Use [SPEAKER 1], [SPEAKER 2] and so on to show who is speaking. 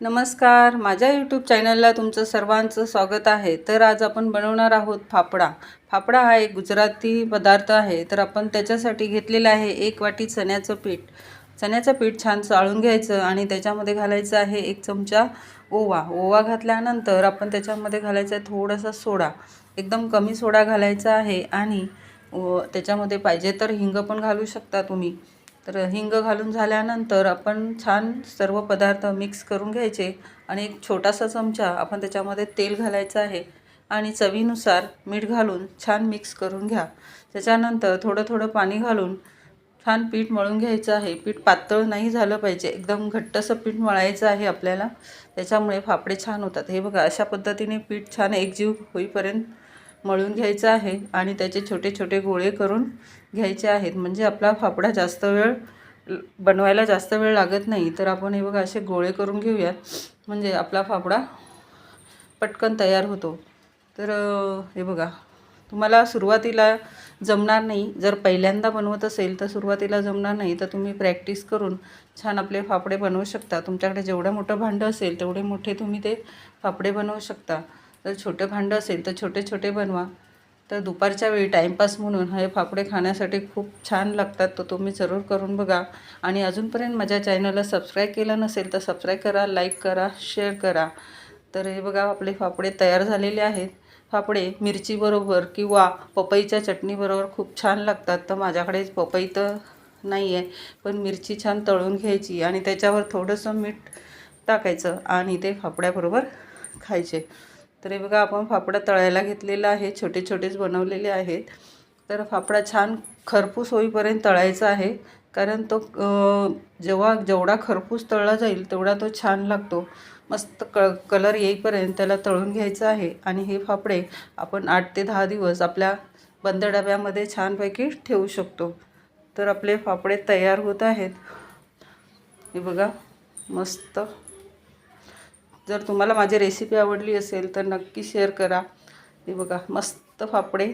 [SPEAKER 1] नमस्कार. माझ्या यूट्यूब चॅनलला तुमचं सर्वांचं स्वागत आहे. तर आज आपण बनवणार आहोत फाफडा फाफडा हा एक गुजराती पदार्थ आहे. तर आपण त्याच्यासाठी घेतलेला आहे एक वाटी चण्याचं पीठ. चण्याचं पीठ छान चाळून घ्यायचं आणि त्याच्यामध्ये घालायचं आहे एक चमचा ओवा. ओवा घातल्यानंतर आपण त्याच्यामध्ये घालायचा आहे थोडासा सोडा. एकदम कमी सोडा घालायचा आहे आणि व त्याच्यामध्ये पाहिजे तर हिंग पण घालू शकता तुम्ही. तर हिंग घालून झाल्यानंतर आपण छान सर्व पदार्थ मिक्स करून घ्यायचे आणि एक छोटासा चमचा आपण त्याच्यामध्ये तेल घालायचं आहे आणि चवीनुसार मीठ घालून छान मिक्स करून घ्या. त्याच्यानंतर थोडं थोडं पाणी घालून छान पीठ मळून घ्यायचं आहे. पीठ पातळ नाही झालं पाहिजे. एकदम घट्टसं पीठ मळायचं आहे आपल्याला. त्याच्यामुळे फाफडे छान होतात. हे बघा अशा पद्धतीने पीठ छान एकजीव होईपर्यंत मळून घ्यायचं आहे आणि त्याचे छोटे छोटे गोळे करून घ्यायचे आहेत. म्हणजे आपला फाफडा जास्त वेळ बनवायला जास्त वेळ लागत नाही. तर आपण हे बघा असे गोळे करून घेऊयात. म्हणजे आपला फाफडा पटकन तयार होतो. तर हे बघा तुम्हाला सुरुवातीला जमणार नाही. जर पहिल्यांदा बनवत असेल तर सुरुवातीला जमणार नाही. तर तुम्ही प्रॅक्टिस करून छान आपले फाफडे बनवू शकता. तुमच्याकडे जेवढं मोठं भांडं असेल तेवढे मोठे तुम्ही ते फाफडे बनवू शकता. जर छोटे भांडं असेल तर छोटे छोटे बनवा. तर दुपारच्या वेळी टाईमपास म्हणून हे फाफडे खाण्यासाठी खूप छान लागतात तर तुम्ही जरूर करून बघा. आणि अजूनपर्यंत माझ्या चॅनलला सबस्क्राईब केलं नसेल तर सबस्क्राईब करा लाईक करा शेअर करा. तर हे बघा आपले फाफडे तयार झालेले आहेत. फाफडे मिरचीबरोबर किंवा पपईच्या चटणीबरोबर खूप छान लागतात. तर माझ्याकडे पपई तर नाही आहे पण मिरची छान तळून घ्यायची आणि त्याच्यावर थोडंसं मीठ टाकायचं आणि ते फाफड्याबरोबर खायचे. तर हे बघा आपण फाफडा तळायला घेतलेला आहे छोटे छोटेच बनवलेले आहेत. तर फाफडा छान खरपूस होईपर्यंत तळायचा आहे. कारण तो जेव्हा जेवढा खरपूस तळला जाईल तेवढा तो छान लागतो. मस्त क कलर येईपर्यंत त्याला तळून घ्यायचं आहे. आणि हे फाफडे आपण आठ ते दहा दिवस आपल्या बंद डब्यामध्ये छानपैकी ठेवू शकतो. तर आपले फाफडे तयार होत आहेत. हे बघा मस्त जर तुम्हाला माझी रेसिपी आवडली असेल तर नक्की शेअर करा. हे बघा मस्त फाफडे